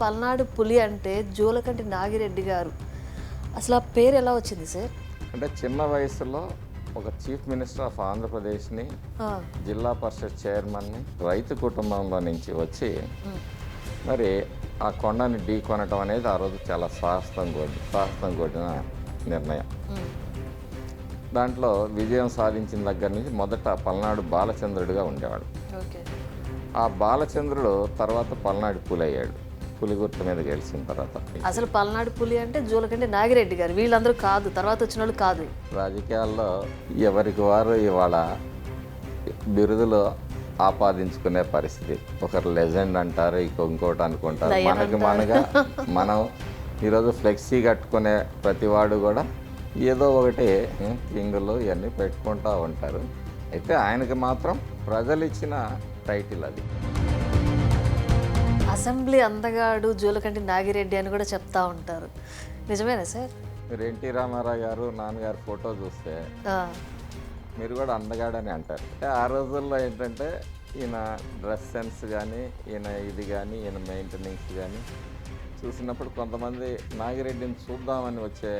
పల్నాడు పులి అంటే జూలకంటి నాగిరెడ్డి గారు. అసలు ఆ పేరు ఎలా వచ్చింది సార్? అంటే చిన్న వయసులో ఒక చీఫ్ మినిస్టర్ ఆఫ్ ఆంధ్రప్రదేశ్ని జిల్లా పరిషత్ చైర్మన్ని రైతు కుటుంబంలో నుంచి వచ్చి మరి ఆ కొండని ఢీ కొనటం అనేది ఆ రోజు చాలా సాహసం కూడి సాహసం కూడిన నిర్ణయం. దాంట్లో విజయం సాధించిన దగ్గర నుంచి మొదట పల్నాడు బాలచంద్రుడిగా ఉండేవాడు. ఆ బాలచంద్రుడు తర్వాత పల్నాడు పులి అయ్యాడు పులి గుర్తు మీద గెలిచిన తర్వాత అసలు పల్నాడు పులి అంటే జూలకంటి నాగిరెడ్డి గారు. వీళ్ళందరూ కాదు తర్వాత వచ్చిన వాళ్ళు కాదు. రాజకీయాల్లో ఎవరికి వారు ఇవాళ బిరుదులు ఆపాదించుకునే పరిస్థితి. ఒకరు లెజెండ్ అంటారు ఇంకో ఇంకోటి అనుకుంటారు. మనకి మనగా మనం ఈరోజు ఫ్లెక్సీ కట్టుకునే ప్రతివాడు కూడా ఏదో ఒకటి కింగులు ఇవన్నీ పెట్టుకుంటూ ఉంటారు. అయితే ఆయనకి మాత్రం ప్రజలు ఇచ్చిన టైటిల్ అది. అసెంబ్లీ అందగాడు జూలకంటి నాగిరెడ్డి అని కూడా చెప్తా ఉంటారు. నిజమేనా సార్? మీరు ఎన్టీ రామారావు గారు నాన్నగారు ఫోటో చూస్తే మీరు కూడా అందగాడని అంటారు. అంటే ఆ రోజుల్లో ఏంటంటే ఈయన డ్రెస్ సెన్స్ కానీ ఈయన ఇది కానీ ఈయన మెయింటెనెన్స్ కానీ చూసినప్పుడు కొంతమంది నాగిరెడ్డిని చూద్దామని వచ్చే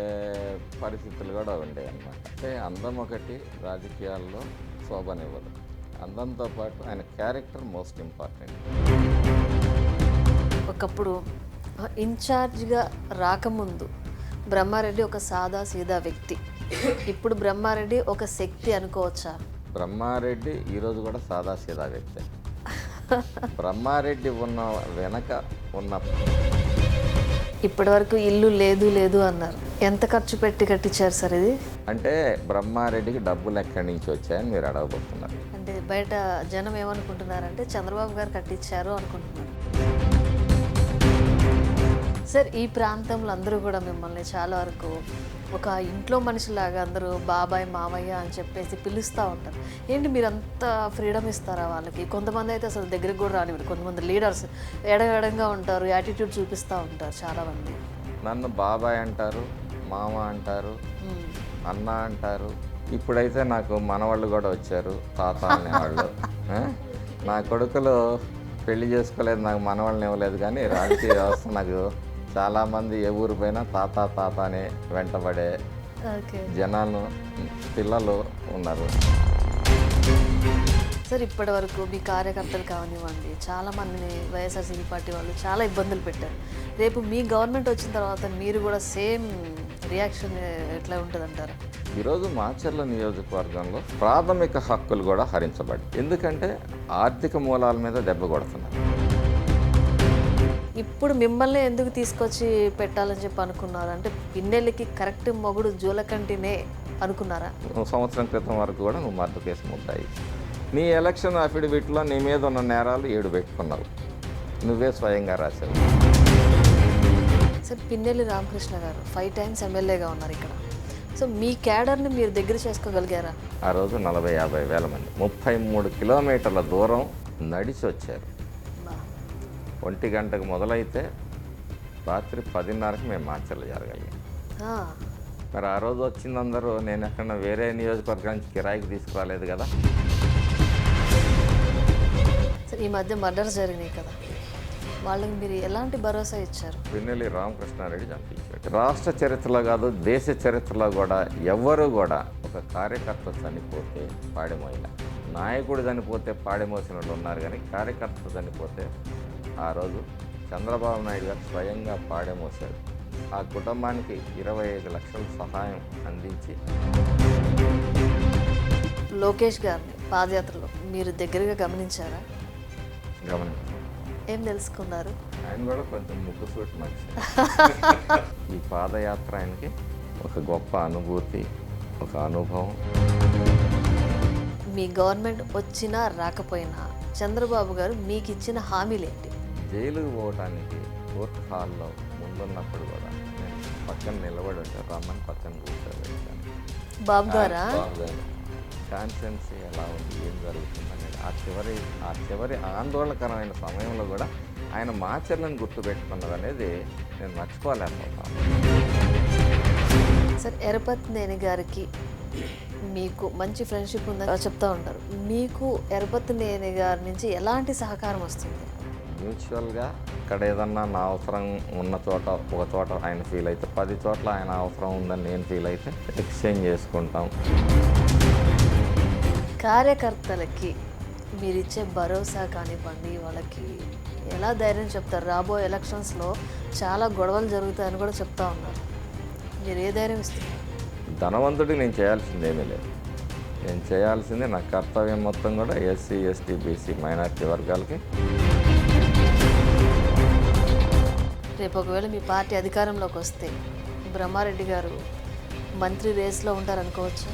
పరిస్థితులు కూడా ఉండేవి అన్నమాట అంటే అందం ఒకటి రాజకీయాల్లో శోభనివ్వదు. అందంతో పాటు ఆయన క్యారెక్టర్ మోస్ట్ ఇంపార్టెంట్. ఒకప్పుడు ఇన్ఛార్జ్గా రాకముందు బ్రహ్మారెడ్డి ఒక సాదా సీదా వ్యక్తి. ఇప్పుడు బ్రహ్మారెడ్డి ఒక శక్తి అనుకోవచ్చా? బ్రహ్మారెడ్డి ఈరోజు కూడా సాదాసీదా వ్యక్తే. బ్రహ్మారెడ్డి ఉన్న వెనక ఉన్న ఇప్పటివరకు ఇల్లు లేదు లేదు అన్నారు. ఎంత ఖర్చు పెట్టి కట్టించారు సార్ ఇది? అంటే బ్రహ్మారెడ్డికి డబ్బులు ఎక్కడి నుంచి వచ్చాయని మీరు అడగబోతున్నారు. అంటే బయట జనం ఏమనుకుంటున్నారంటే చంద్రబాబు గారు కట్టించారు అనుకుంటున్నారు. సార్ ఈ ప్రాంతంలో అందరూ కూడా మిమ్మల్ని చాలా వరకు ఒక ఇంట్లో మనిషిలాగా అందరూ బాబాయ్ మామయ్య అని చెప్పేసి పిలుస్తూ ఉంటారు. ఏంటి మీరు అంత ఫ్రీడమ్ ఇస్తారా వాళ్ళకి? కొంతమంది అయితే అసలు దగ్గరికి కూడా రానివ్వరు. కొంతమంది లీడర్స్ ఎడగడంగా ఉంటారు యాటిట్యూడ్ చూపిస్తూ ఉంటారు చాలామంది నన్ను బాబాయ్ అంటారు మామ అంటారు. అన్న అంటారు. ఇప్పుడైతే నాకు మనవాళ్ళు కూడా వచ్చారు తాత అనేవాళ్ళు? నా కొడుకులు పెళ్ళి చేసుకోలేదు నాకు మనవాళ్ళని ఇవ్వలేదు కానీ రాజకీయ వ్యవస్థ నాకు చాలామంది ఏ ఊరు పోయినా తాత తాత అని వెంటబడే జనాలు పిల్లలు ఉన్నారు. సార్ ఇప్పటి వరకు మీ కార్యకర్తలు కావనివ్వండి చాలా మందిని వైఎస్ఆర్సీపీ పార్టీ వాళ్ళు చాలా ఇబ్బందులు పెట్టారు. రేపు మీ గవర్నమెంట్ వచ్చిన తర్వాత మీరు కూడా సేమ్ రియాక్షన్ ఎట్లా ఉంటుంది అంటారు ఈరోజు మాచర్ల నియోజకవర్గంలో ప్రాథమిక హక్కులు కూడా హరించబడి ఎందుకంటే ఆర్థిక మూలాల మీద దెబ్బ కొడుతున్నారు ఇప్పుడు మిమ్మల్ని ఎందుకు తీసుకొచ్చి పెట్టాలని చెప్పి అనుకున్నారు? అంటే పిన్నెల్లికి కరెక్ట్ మొగుడు జూలకంటినే అనుకున్నారా? సంవత్సరం క్రితం వరకు కూడా నువ్వు మద్దతు కేసు ముద్దాయి నీ ఎలక్షన్ అఫిడవిట్లో నీ మీద ఉన్న నేరాలు ఏడు పెట్టుకున్నావు. నువ్వే స్వయంగా రాశావు. సార్ పిన్నెల్లి రామకృష్ణ గారు ఫైవ్ టైమ్స్ ఎమ్మెల్యేగా ఉన్నారు ఇక్కడ. సో మీ క్యాడర్ని మీరు దగ్గర చేసుకోగలిగారా? ఆ రోజు నలభై యాభై వేల మంది ముప్పై మూడు కిలోమీటర్ల దూరం నడిచి వచ్చారు. ఒంటి గంటకు మొదలైతే రాత్రి పదిన్నరకు మేము మాచర్లు జరగలిగాం మరి ఆ రోజు వచ్చిందందరూ నేను ఎక్కడ వేరే నియోజకవర్గానికి కిరాయికి తీసుకురాలేదు కదా? ఈ మధ్య మర్డర్స్ జరిగినాయి కదా. వాళ్ళకి మీరు ఎలాంటి భరోసా ఇచ్చారు? పిన్నెల్లి రామకృష్ణారెడ్డి చంపించాడు. రాష్ట్ర చరిత్రలో కాదు దేశ చరిత్రలో కూడా ఎవ్వరూ కూడా ఒక కార్యకర్త చనిపోతే పాడెమోయిన. నాయకుడు చనిపోతే పాడెమోసిన వాళ్ళు ఉన్నారు కానీ కార్యకర్త చనిపోతే ఆ రోజు చంద్రబాబు నాయుడు గారు స్వయంగా పాడెమోసాడు ఆ కుటుంబానికి ఇరవై ఐదు లక్షల సహాయం అందించి లోకేష్ గారిని పాదయాత్రలో మీరు దగ్గరగా గమనించారా? గమనించారు ఏం తెలుసుకున్నారు? ఆయన కూడా కొంచెం ముక్కుసూటి మనిషి. ఈ పాదయాత్ర ఆయనకి ఒక గొప్ప అనుభూతి ఒక అనుభవం. మీ గవర్నమెంట్ వచ్చినా రాకపోయినా చంద్రబాబు గారు మీకు ఇచ్చిన హామీలేంటి? జైలుకు పోవటానికి కోర్టు హాల్లో ముందున్నప్పుడు కూడా నేను పక్కన నిలబడి ఉంటాను రమ్మని పక్కన కూర్చోబెట్టాను బాబు గారా? కాన్ఫిడెన్స్ ఎలా ఉంది? ఏం జరుగుతుంది అనేది ఆ చివరి ఆ చివరి ఆందోళనకరమైన సమయంలో కూడా ఆయన మాచర్లను గుర్తుపెట్టుకున్నది అనేది నేను మర్చిపోలేకపోతాను. సార్ ఎరపతినేని గారికి మీకు మంచి ఫ్రెండ్షిప్ ఉందని చెప్తా ఉంటారు. మీకు ఎరపతినేని గారి నుంచి ఎలాంటి సహకారం వస్తుంది? మ్యూచువల్గా ఇక్కడ ఏదన్నా నా అవసరం ఉన్న చోట ఒక చోట ఆయన ఫీల్ అయితే పది చోట్ల ఆయన అవసరం ఉందని నేను ఫీల్ అయితే ఎక్స్చేంజ్ చేసుకుంటాం. కార్యకర్తలకి మీరు ఇచ్చే భరోసా కానివ్వండి వాళ్ళకి ఎలా ధైర్యం చెప్తారు? రాబోయే ఎలక్షన్స్లో చాలా గొడవలు జరుగుతాయని కూడా చెప్తా ఉన్నారు. మీరు ఏ ధైర్యం ఇస్తారు? ధనవంతుడికి నేను చేయాల్సింది ఏమీ లేదు. నేను చేయాల్సింది నా కర్తవ్యం మొత్తం కూడా ఎస్సీ ఎస్టీ బీసీ మైనారిటీ వర్గాలకి. రేపు ఒకవేళ మీ పార్టీ అధికారంలోకి వస్తే బ్రహ్మారెడ్డి గారు మంత్రి రేస్లో ఉంటారనుకోవచ్చు?